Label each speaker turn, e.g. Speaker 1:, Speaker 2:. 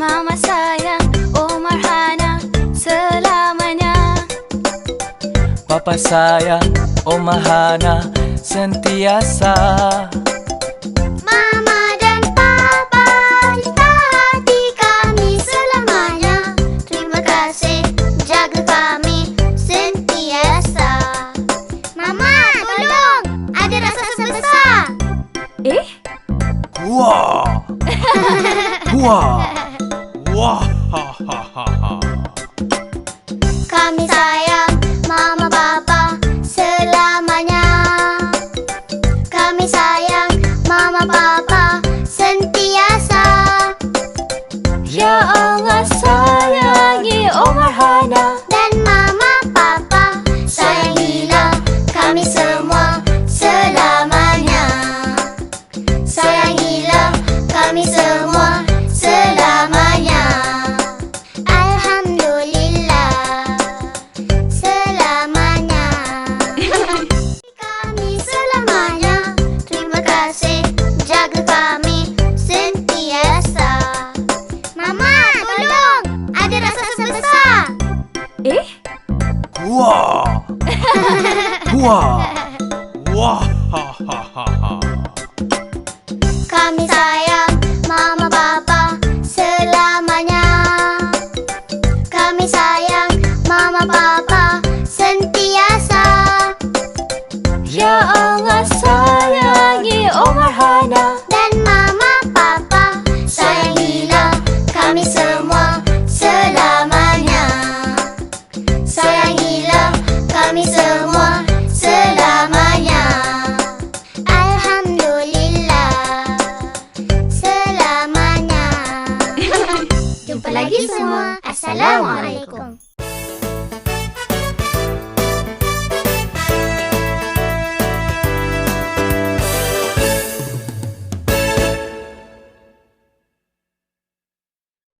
Speaker 1: Mama sayang oh Omar Hana selamanya Papa sayang
Speaker 2: oh Omar Hana sentiasa Mama
Speaker 1: dan Papa cinta hati kami selamanya Terima kasih jaga kami sentiasa Mama tolong ada rasa sebesar
Speaker 2: Eh?
Speaker 3: Wah! Wah! Wah Wah Wah Wah ha ha ha ha
Speaker 1: Kami sayang Mama Papa selamanya. Kami sayang Mama Papa sentiasa.
Speaker 2: Ya Allah
Speaker 1: السلام عليكم.